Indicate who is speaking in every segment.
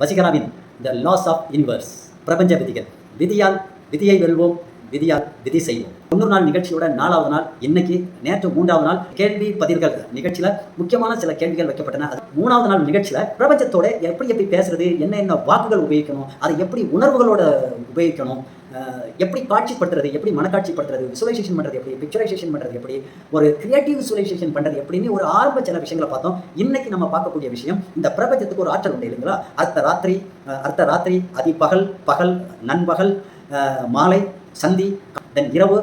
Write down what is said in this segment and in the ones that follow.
Speaker 1: வசிகராவின் the laws of universe பிரபஞ்ச விதிகள். விதியால் விதியை வெல்வோம் விதியால் விதி செய்வோம். தொண்ணூறு நாள் நிகழ்ச்சியோட நாலாவது நாள் இன்னைக்கு நேற்று மூன்றாவது நாள் கேள்வி பதில்கள் நிகழ்ச்சியில முக்கியமான சில கேள்விகள் வைக்கப்பட்டன. அது மூணாவது நாள் நிகழ்ச்சியில பிரபஞ்சத்தோட எப்படி எப்படி பேசுறது என்ன என்ன வாக்குகள் உபயோகிக்கணும் அதை எப்படி உணர்வுகளோட உபயோகிக்கணும் எப்படி காட்சிப்படுத்துறது எப்படி மனக்காட்சிப்படுத்துறது விசுவலைசேஷன் பண்றது எப்படி பிக்சரைசேஷன் பண்றது எப்படி ஒரு கிரியேட்டிவ் விசுவலைசேஷன் பண்றது எப்படின்னு ஒரு ஆரம்ப சில விஷயங்களை பார்த்தோம். இன்னைக்கு நம்ம பார்க்கக்கூடிய விஷயம் இந்த பிரபஞ்சத்துக்கு ஒரு ஆற்றல் உண்டு இல்லைங்களா? அர்த்த ராத்திரி அர்த்த ராத்திரி அதிபகல் பகல் நண்பகல் மாலை சந்தி தென் இரவு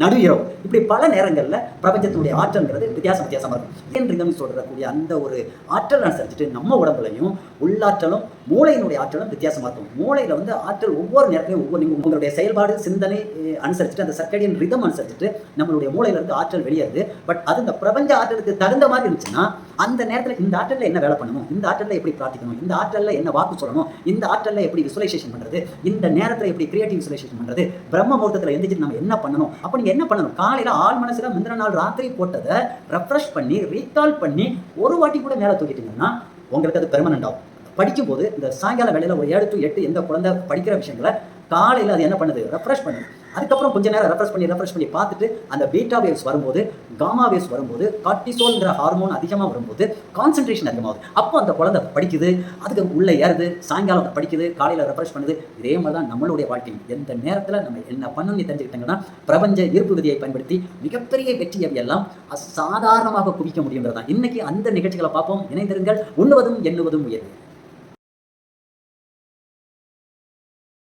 Speaker 1: நடு இரவு இப்படி பல நேரங்களில் பிரபஞ்சத்தினுடைய ஆற்றல்ங்கிறது வித்தியாசம் வித்தியாசமாக இருக்கும். ஏன் ரிதம் சொல்லக்கூடிய அந்த ஒரு ஆற்றல் அனுசரிச்சுட்டு நம்ம உடம்புலையும் உள்ளாற்றலும் மூளையினுடைய ஆற்றலும் வித்தியாசமாக இருக்கும். மூளையில் வந்து ஆற்றல் ஒவ்வொரு நேரத்திலையும் ஒவ்வொரு நீங்கள் உங்களுடைய செயல்பாடு சிந்தனை அனுசரிச்சுட்டு அந்த சர்க்கடியன் ரிதம் அனுசரிச்சுட்டு நம்மளுடைய மூளையில இருந்து ஆற்றல் வெளியேறுது. பட் அது இந்த பிரபஞ்ச ஆற்றலுக்கு தகுந்த மாதிரி இருந்துச்சுன்னா அந்த நேரத்தில் இந்த ஆற்றலில் என்ன வேலை பண்ணணும்? இந்த ஆற்றலில் எப்படி பிரார்த்திக்கணும்? இந்த ஆற்றலில் என்ன வாக்கு சொல்லணும்? இந்த ஆற்றலில் எப்படி விசுவலைசேஷன் பண்ணுறது இந்த நேரத்தில் எப்படி கிரியேட்டிவ் விசுவலைசேஷன் பண்ணுறது பிரம்ம முகூர்த்தத்தில் எந்திரிச்சு நம்ம என்ன பண்ணணும்? அப்போ நீங்கள் என்ன பண்ணணும்? காலையில் ஆள் மனசில் முந்தின நாள் ராத்திரி போட்டதை ரெஃப்ரெஷ் பண்ணி ரீகால் பண்ணி ஒரு வாட்டி கூட மேலே தூக்கிட்டீங்கன்னா உங்களுக்கு அது பெர்மனண்ட் ஆகும். படிக்கும்போது இந்த சாயங்கால வேலையில் ஒரு ஏழு டு எட்டு எந்த குழந்தை படிக்கிற விஷயங்களை காலையில் அது என்ன பண்ணுது? ரெஃப்ரெஷ் பண்ணுது. அதுக்கப்புறம் கொஞ்ச நேரம் ரெஃப்ரெஷ் பண்ணி ரெஃப்ரெஷ் பண்ணி பார்த்துட்டு அந்த பீட்டா வேவ்ஸ் வரும்போது காமா வேவ்ஸ் வரும்போது கார்டிசோல்ங்கிற ஹார்மோன் அதிகமாக வரும்போது கான்சன்ட்ரேஷன் அதிகமாகுது. அப்போ அந்த குழந்தை படிக்குது அதுக்கு உள்ளே ஏறுது சாயங்காலம் படிக்குது காலையில் ரெஃப்ரெஷ் பண்ணுது. இதே மாதிரி தான் நம்மளுடைய வாழ்க்கை எந்த நேரத்தில் நம்ம என்ன பண்ணணும்னு தெரிஞ்சுக்கிட்டாங்கன்னா பிரபஞ்ச ஈர்ப்பு விதியை பயன்படுத்தி மிகப்பெரிய வெற்றியை எல்லாம் அசாதாரணமாக குவிக்க முடியுங்கிறது தான் இன்னைக்கு அந்த நிகழ்ச்சிகளை பார்ப்போம். இணைந்திருங்கள். உண்ணுவதும் எண்ணுவதும் உயர்வு.